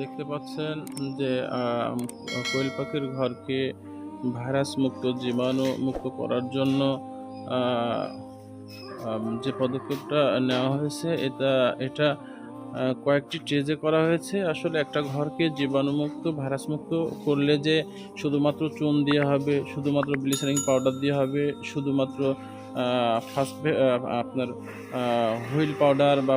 দেখতে পাচ্ছেন যে কোয়েল পাখির ঘরকে ভাইরাস মুক্ত, জীবাণু মুক্ত করার জন্য যে পদক্ষেপটা নেওয়া হয়েছে, এটা এটা কয়েকটি স্টেজে করা হয়েছে। আসলে একটা ঘরকে জীবাণুমুক্ত ভাইরাস মুক্ত করলে যে শুধুমাত্র চুন দিয়ে হবে, শুধুমাত্র ব্লিচারিং পাউডার দিয়ে হবে, শুধুমাত্র ফার্স্ট আপনার হুইল পাউডার বা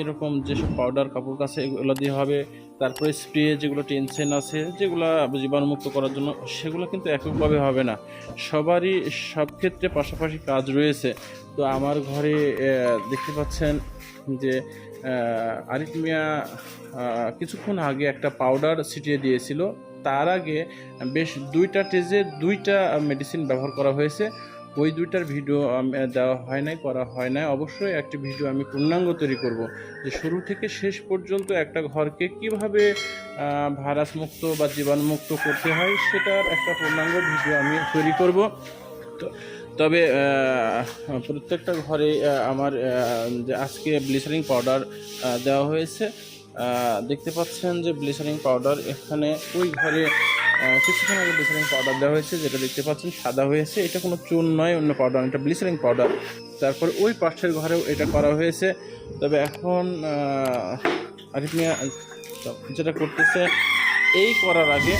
এরকম যেসব পাউডার, কাপড় কাছে এগুলো দিয়ে হবে, তারপরে স্প্রে যেগুলো টেনশন আছে, যেগুলো জীবাণুমুক্ত করার জন্য, সেগুলো কিন্তু এককভাবে হবে না। সবারই সব ক্ষেত্রে পাশাপাশি কাজ রয়েছে। তো আমার ঘরে দেখতে পাচ্ছেন যে আরিফ মিয়া কিছুক্ষণ আগে একটা পাউডার ছিটিয়ে দিয়েছিল। তার আগে বেশ দুইটা টেজে দুইটা মেডিসিন ব্যবহার করা হয়েছে। ওই দুইটার ভিডিও দেওয়া হয় নাই করা হয় নাই। অবশ্যই একটি ভিডিও আমি পূর্ণাঙ্গ তৈরি করব। যে শুরু থেকে শেষ পর্যন্ত একটা ঘরকে কীভাবে আহ, ভাইরাস মুক্ত বা জীবাণুমুক্ত করতে হয় সেটার একটা পূর্ণাঙ্গ ভিডিও আমি তৈরি করব। তো তবে প্রত্যেকটা ঘরে আমার যে আজকে ব্লিচারিং পাউডার দেওয়া হয়েছে। দেখতে পাচ্ছেন যে ব্লিচারিং পাউডার এখানে ওই ঘরে কিছুক্ষণ আগে ব্লিচারিং পাউডার দেওয়া হয়েছে, যেটা দেখতে পাচ্ছেন সাদা হয়েছে। এটা কোনো চুন নয়, অন্য পাউডার এটা ব্লিচারিং পাউডার তারপর ওই পাশের ঘরেও এটা করা হয়েছে। তবে এখন আরিফ যেটা করতেছে, এই করার আগে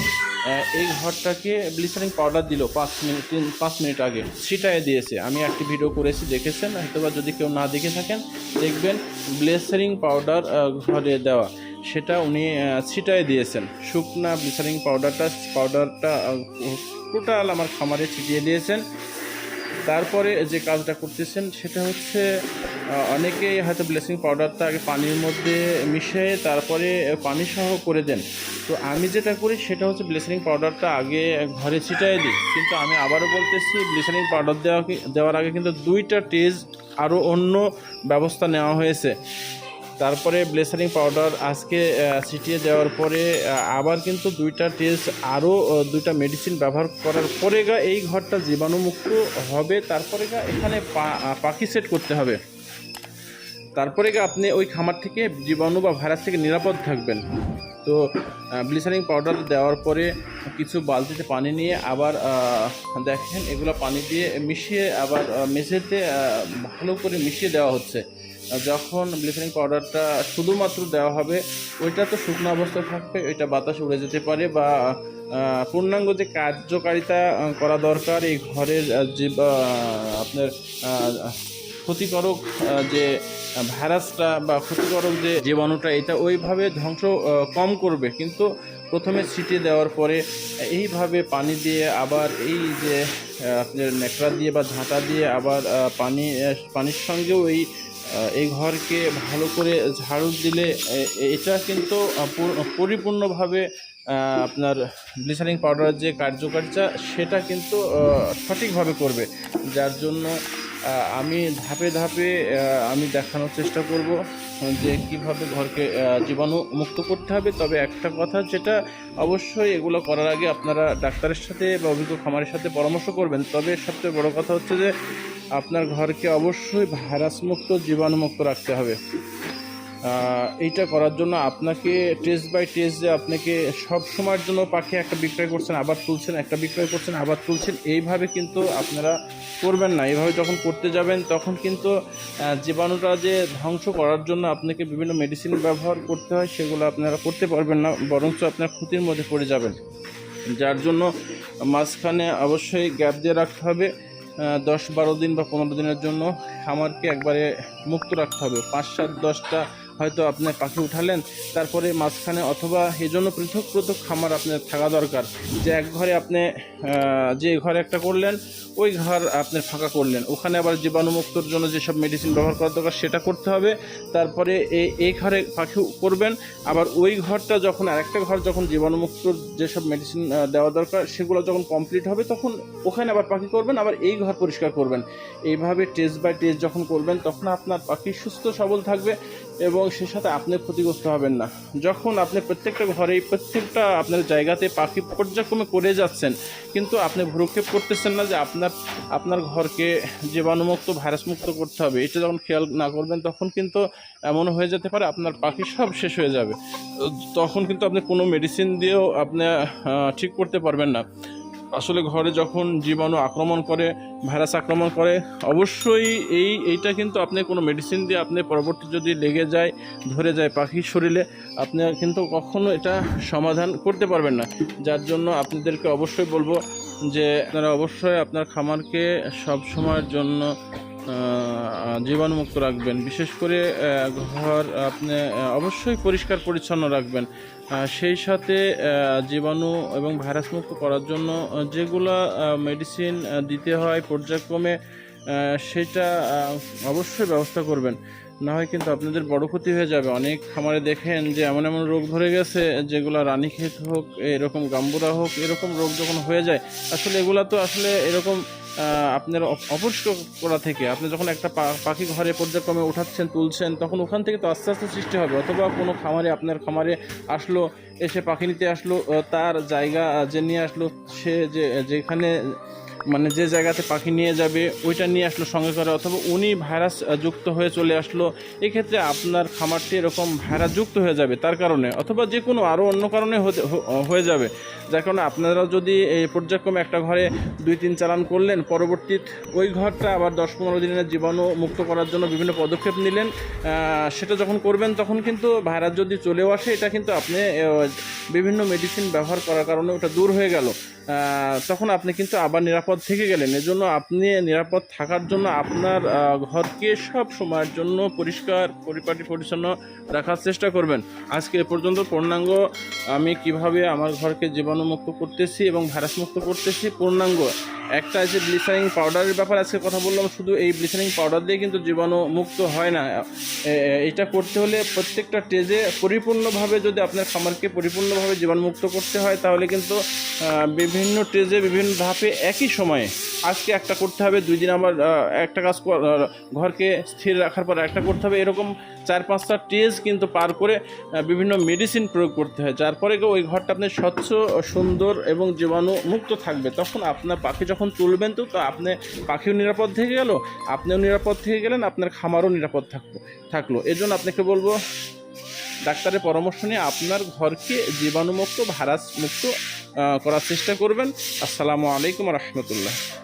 এই ঘরটাকে ব্লিচারিং পাউডার দিল পাঁচ মিনিট, তিন, পাঁচ মিনিট আগে। ছিটায় দিয়েছে। আমি একটি ভিডিও করেছি, দেখেছেন? হয়তোবা যদি কেউ না দেখে থাকেন, দেখবেন ব্লিচারিং পাউডার ঘরে দেওয়া। সেটা উনি ছিটায় দিয়েছেন। শুকনা ব্লিচারিং পাউডারটা পাউডারটা টোটাল আমার খামারে ছিটিয়ে দিয়েছেন। তারপরে যে কাজটা করতেছেন, সেটা হচ্ছে অনেকেই হয়তো ব্লেসিং পাউডারটা আগে পানির মধ্যে মিশিয়ে তারপরে পানি সহ করে দেন। তো আমি যেটা করি, সেটা হচ্ছে ব্লিচারিং পাউডারটা আগে ঘরে ছিটাই দিই। কিন্তু আমি আবারও বলতেছি ব্লিচারিং পাউডার দেওয়া দেওয়ার আগে কিন্তু দুইটা টেস্ট আরও অন্য ব্যবস্থা নেওয়া হয়েছে। তারপরে ব্লেসারিং পাউডার আজকে ছিটিয়ে দেওয়ার পরে আবার কিন্তু দুইটা টেস্ট আরও দুইটা মেডিসিন ব্যবহার করার পরে গা এই ঘরটা জীবাণুমুক্ত হবে। তারপরে গা এখানে পাখি সেট করতে হবে। তারপরে গা আপনি ওই খামার থেকে জীবাণু বা ভাইরাস থেকে নিরাপদ থাকবেন। তো ব্লিচারিং পাউডার দেওয়ার পরে কিছু বালতিতে পানি নিয়ে আবার দেখেন এগুলো পানি দিয়ে মিশিয়ে আবার মেঝেতে ভালো করে মিশিয়ে দেওয়া হচ্ছে। যখন ব্লিচিং পাউডারটা শুধুমাত্র দেওয়া হবে, ওইটা তো শুকনো অবস্থায় থাকবে, ওইটা বাতাস উড়ে যেতে পারে বা পূর্ণাঙ্গ যে কার্যকারিতা করা দরকার এই ঘরের যে আপনার ক্ষতিকারক যে ভাইরাসটা বা ক্ষতিকারক যে জীবাণুটা, এটা ওইভাবে ধ্বংস কম করবে। কিন্তু প্রথমে ছিটিয়ে দেওয়ার পরে এইভাবে পানি দিয়ে আবার এই যে আপনার ন্যাকড়া দিয়ে বা ঝাঁটা দিয়ে আবার পানি পানির সঙ্গেও এই এই ঘরকে ভালো করে ঝাড়ু দিলে এটা কিন্তু পরিপূর্ণভাবে আপনার ব্লিচারিং পাউডারের যে কার্যকারিতা, সেটা কিন্তু সঠিকভাবে করবে। যার জন্য আমি ধাপে ধাপে আমি দেখানোর চেষ্টা করব যে কীভাবে ঘরকে জীবাণু মুক্ত করতে হবে। তবে একটা কথা যেটা অবশ্যই এগুলো করার আগে আপনারা ডাক্তারের সাথে বা অভিজ্ঞ খামারের সাথে পরামর্শ করবেন। তবে সবচেয়ে বড় কথা হচ্ছে যে আপনার ঘরকে অবশ্যই ভাইরাসমুক্ত, জীবাণুমুক্ত রাখতে হবে। এইটা করার জন্য আপনাকে টেস্ট বাই টেস্ট যে আপনাকে সব সময়ের জন্য পাখি একটা বিক্রয় করছেন, আবার তুলছেন, একটা বিক্রয় করছেন, আবার তুলছেন, এইভাবে কিন্তু আপনারা করবেন না। এইভাবে যখন করতে যাবেন, তখন কিন্তু জীবাণুটা যে ধ্বংস করার জন্য আপনাকে বিভিন্ন মেডিসিন ব্যবহার করতে হয়, সেগুলো আপনারা করতে পারবেন না, বরঞ্চ আপনার ক্ষতির মধ্যে পড়ে যাবেন। যার জন্য মাঝখানে অবশ্যই গ্যাপ দিয়ে রাখতে হবে দশ বারো দিন বা পনেরো দিনের জন্য খামারকে একবারে মুক্ত রাখতে হবে। পাঁচ, সাত, দশটা হয়তো আপনি পাখি উঠালেন, তারপরে মাঝখানে অথবা এই জন্য পৃথক পৃথক খামার আপনার থাকা দরকার। যে এক ঘরে আপনি যে ঘরে একটা করলেন, ওই ঘর আপনি ফাঁকা করলেন। ওখানে আবার জীবাণুমুক্তর জন্য যেসব মেডিসিন ব্যবহার করা দরকার, সেটা করতে হবে। তারপরে এই এই ঘরে পাখি করবেন, আবার ওই ঘরটা যখন, আরেকটা ঘর যখন জীবাণুমুক্ত যেসব মেডিসিন দেওয়া দরকার, সেগুলো যখন কমপ্লিট হবে, তখন ওখানে আবার পাখি করবেন, আবার এই ঘর পরিষ্কার করবেন। এইভাবে টেস্ট বাই টেস্ট যখন করবেন, তখন আপনার পাখি সুস্থ সবল থাকবে। এবং সে সাথে আপনি ক্ষতিগ্রস্ত হবেন না। যখন আপনি প্রত্যেকটা ঘরেই প্রত্যেকটা আপনার জায়গাতে পাখি পর্যায়ক্রমে করে যাচ্ছেন, কিন্তু আপনি ভ্রুক্ষেপ করতেছেন না যে আপনার আপনার ঘরকে জীবাণুমুক্ত, ভাইরাসমুক্ত করতে হবে, এটা যখন খেয়াল না করবেন তখন কিন্তু এমন হয়ে যেতে পারে আপনার পাখি সব শেষ হয়ে যাবে। তখন কিন্তু আপনি কোনো মেডিসিন দিয়েও আপনি ঠিক করতে পারবেন না। আসলে ঘরে যখন জীবাণু আক্রমণ করে, ভাইরাস আক্রমণ করে, অবশ্যই এই, এইটা কিন্তু আপনি কোনো মেডিসিন দিয়ে আপনি পরবর্তী যদি লেগে যায়, ধরে যায় পাখির শরীরে, আপনি কিন্তু কখনো এটা সমাধান করতে পারবেন না। যার জন্য আপনাদেরকে অবশ্যই বলব যে, আপনারা অবশ্যই আপনার খামারকে সব সময়ের জন্য জীবাণুমুক্ত রাখবেন। বিশেষ করে ঘর আপনি অবশ্যই পরিষ্কার পরিচ্ছন্ন রাখবেন। সেই সাথে জীবাণু এবং ভাইরাসমুক্ত করার জন্য যেগুলা মেডিসিন দিতে হয় পর্যায়ক্রমে সেটা অবশ্যই ব্যবস্থা করবেন। না হয় কিন্তু আপনাদের বড় ক্ষতি হয়ে যাবে। অনেক খামারে দেখেন যে এমন এমন রোগ ধরে গেছে যেগুলো রানীক্ষেত হোক, এরকম গাম্বুরা হোক, এরকম রোগ যখন হয়ে যায়, আসলে এগুলা তো আসলে এরকম আপনার অপ- অপরিষ্কার করা থেকে। আপনি যখন একটা পাখি ঘরে পর্যায়ক্রমে উঠাচ্ছেন, তুলছেন, তখন ওখান থেকে তো আস্তে আস্তে সৃষ্টি হবে। অথবা কোনো খামারে, আপনার খামারে আসলো, এসে পাখি নিতে আসলো তার জায়গা যে নিয়ে আসলো, সে যে, যেখানে মানে যে জায়গাতে পাখি নিয়ে যাবে, ওইটা নিয়ে আসলো সঙ্গে করে, অথবা উনি ভাইরাস যুক্ত হয়ে চলে আসলো, এক্ষেত্রে আপনার খামারটি এরকম ভাইরাস যুক্ত হয়ে যাবে তার কারণে, অথবা যে কোনো আরও অন্য কারণে হয়ে যাবে। যার কারণে আপনারা যদি এই পর্যায়ক্রমে একটা ঘরে দুই তিন চালান করলেন, পরবর্তী ওই ঘরটা আবার দশ পনেরো দিনের জীবাণু মুক্ত করার জন্য বিভিন্ন পদক্ষেপ নিলেন সেটা যখন করবেন তখন কিন্তু ভাইরাস যদি চলেও আসে, এটা কিন্তু আপনি বিভিন্ন মেডিসিন ব্যবহার করার কারণে ওটা দূর হয়ে গেল। তখন আপনি কিন্তু আবার নিরাপদ থেকে গেলেন। এজন্য আপনি নিরাপদ থাকার জন্য আপনার ঘরকে সব সময়ের জন্য পরিষ্কার, পরিপাটি, পরিচ্ছন্ন রাখার চেষ্টা করবেন। আজকে এ পর্যন্ত পূর্ণাঙ্গ, আমি কীভাবে আমার ঘরকে জীবাণুমুক্ত করতেছি এবং ভাইরাস মুক্ত করতেছি, পূর্ণাঙ্গ। একটা আছে ব্লিচারিং পাউডারের ব্যাপারে আজকে কথা বললাম, শুধু এই ব্লিচারিং পাউডার দিয়ে কিন্তু জীবাণু মুক্ত হয় না। এটা করতে হলে প্রত্যেকটা স্টেজে পরিপূর্ণভাবে যদি আপনার খামারকে পরিপূর্ণভাবে জীবাণুমুক্ত করতে হয়, তাহলে কিন্তু বিভিন্ন স্টেজে বিভিন্ন ধাপে একই সময়ে। আজকে একটা করতে হবে দুই দিন আহ, একটা কাজ ঘরকে স্থির রাখার পর একটা করতে হবে। এরকম চার পাঁচটা স্টেজ কিন্তু পার করে বিভিন্ন মেডিসিন প্রয়োগ করতে হয়। যার পরে ওই ঘরটা আপনি স্বচ্ছ সুন্দর এবং জীবাণু মুক্ত থাকবে। তখন আপনার পাখি যখন তুলবেন তো তো আপনি পাখিও নিরাপদ থেকে গেল আপনিও নিরাপদ থেকে গেলেন আপনার খামারও নিরাপদ থাকল থাকল। এজন্য আপনাকে বলব ডাক্তারের পরামর্শ নিয়ে আপনার ঘরকে জীবাণুমুক্ত ভাইরাস মুক্ত করার চেষ্টা করবেন। আসসালামু আলাইকুম রহমতুল্লাহ।